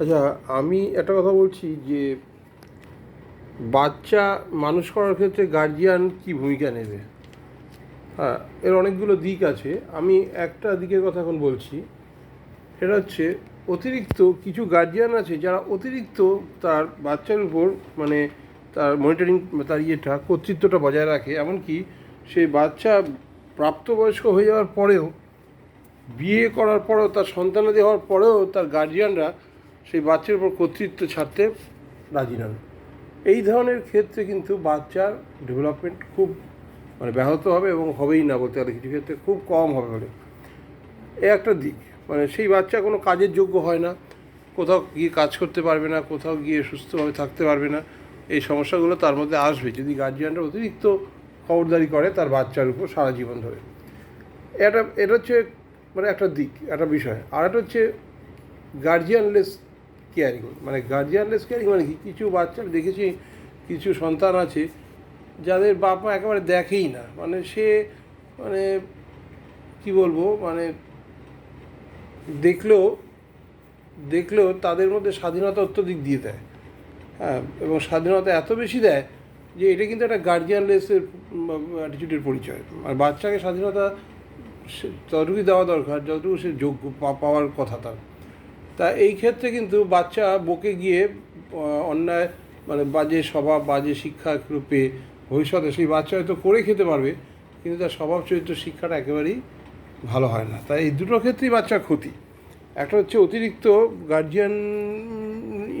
আচ্ছা আমি একটা কথা বলছি যে, বাচ্চা মানুষ করার ক্ষেত্রে গার্জিয়ান কি ভূমিকা নেবে? হ্যাঁ এর অনেকগুলো দিক আছে। আমি একটা দিকের কথা এখন বলছি। সেটা হচ্ছে, অতিরিক্ত কিছু গার্জিয়ান আছে যারা অতিরিক্ত তার বাচ্চার উপর মানে তার মনিটরিং তার ইয়েটা, কর্তৃত্বটা বজায় রাখে। এমনকি সেই বাচ্চা প্রাপ্তবয়স্ক হয়ে যাওয়ার পরেও, বিয়ে করার পরেও, তার সন্তানাদি হওয়ার পরেও তার গার্জিয়ানরা সেই বাচ্চার উপর কর্তৃত্ব ছাড়তে রাজি নন। এই ধরনের ক্ষেত্রে কিন্তু বাচ্চার ডেভেলপমেন্ট খুব মানে ব্যাহত হবে এবং হবেই না বলতে গেলে কিছু ক্ষেত্রে খুব কম হবে বলে। এ একটা দিক মানে সেই বাচ্চা কোনো কাজের যোগ্য হয় না, কোথাও গিয়ে কাজ করতে পারবে না, কোথাও গিয়ে সুস্থভাবে থাকতে পারবে না, এই সমস্যাগুলো তার মধ্যে আসবে। যদি গার্জিয়ানরা অতিরিক্ত খবরদারি করে, তার বাচ্চার উপর সারা জীবন ধরে। এটা এটা হচ্ছে মানে একটা দিক, একটা বিষয়। আর একটা হচ্ছে গার্জিয়ানলেস কেয়ারিং মানে গার্জিয়ানলেস কেয়ারিং মানে কি? কিছু বাচ্চা দেখেছি কিছু সন্তান আছে, যাদের বাপ মা একেবারে দেখেই না। মানে সে মানে কি বলব মানে দেখলেও দেখলেও তাদের মধ্যে স্বাধীনতা অত্যধিক দিয়ে দেয়। হ্যাঁ এবং স্বাধীনতা এত বেশি দেয় যে এটা কিন্তু একটা গার্জিয়ানলেসের অ্যাটিটিউডের পরিচয়। আর বাচ্চাকে স্বাধীনতা ততটুকুই দেওয়া দরকার, যতটুকু সে যোগ্য পাওয়ার কথা তার। তা এই ক্ষেত্রে কিন্তু বাচ্চা বকে গিয়ে অন্যায় মানে বাজে স্বভাব, বাজে শিক্ষা পেয়ে ভবিষ্যতে সেই বাচ্চা হয়তো করে খেতে পারবে, কিন্তু তার স্বভাব চরিত্র শিক্ষাটা একেবারেই ভালো হয় না। তাই এই দুটো ক্ষেত্রেই বাচ্চার ক্ষতি। একটা হচ্ছে অতিরিক্ত গার্জিয়ান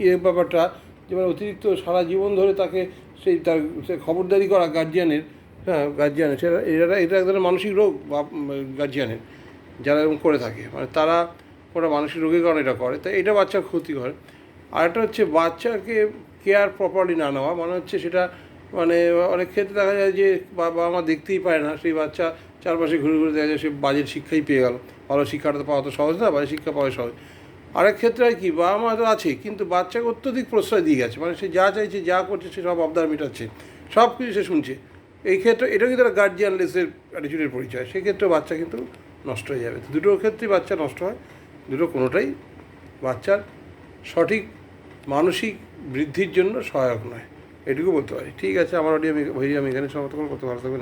ইয়ে ব্যাপারটা যেমন অতিরিক্ত সারা জীবন ধরে তাকে সেই তার সে খবরদারি করা গার্জিয়ানের হ্যাঁ গার্জিয়ানের সেটা এটা এটা এক ধরনের মানসিক রোগ বা গার্জিয়ানের যারা এরকম করে থাকে। মানে তারা ওরা মানসিক রোগের কারণে এটা করে তাই এটা বাচ্চার ক্ষতি করে। আর একটা হচ্ছে বাচ্চাকে কেয়ার প্রপারলি না নেওয়া মানে হচ্ছে সেটা মানে অনেক ক্ষেত্রে দেখা যায় যে বাবা মা দেখতেই পায় না, সেই বাচ্চা চারপাশে ঘুরে ঘুরে দেখা যায় সে বাজের শিক্ষাই পেয়ে গেল। ভালো শিক্ষাটা তো পাওয়া তো সহজ না বাজে শিক্ষা পাওয়া সহজ। আরেক ক্ষেত্রে হয় কি বাবা মা তো আছে, কিন্তু বাচ্চাকে অত্যধিক প্রশ্রয় দিয়ে গেছে মানে সে যা চাইছে, যা করছে, সে সব আবদার মেটাচ্ছে, সব কিছু সে শুনছে। এই ক্ষেত্রে, এটা কিন্তু একটা গার্জিয়ানলেসের অ্যাটিটিউডের পরিচয় সেক্ষেত্রে বাচ্চা কিন্তু নষ্ট হয়ে যাবে। তো দুটোর ক্ষেত্রেই বাচ্চা নষ্ট হয়। দুটো কোনোটাই বাচ্চার সঠিক মানসিক বৃদ্ধির জন্য সহায়ক নয়। এটুকু বলতে পারি। ঠিক আছে, আমার অডিও আমি আমি এখানে সমাপ্ত করব। কত ভালো থাকবেন।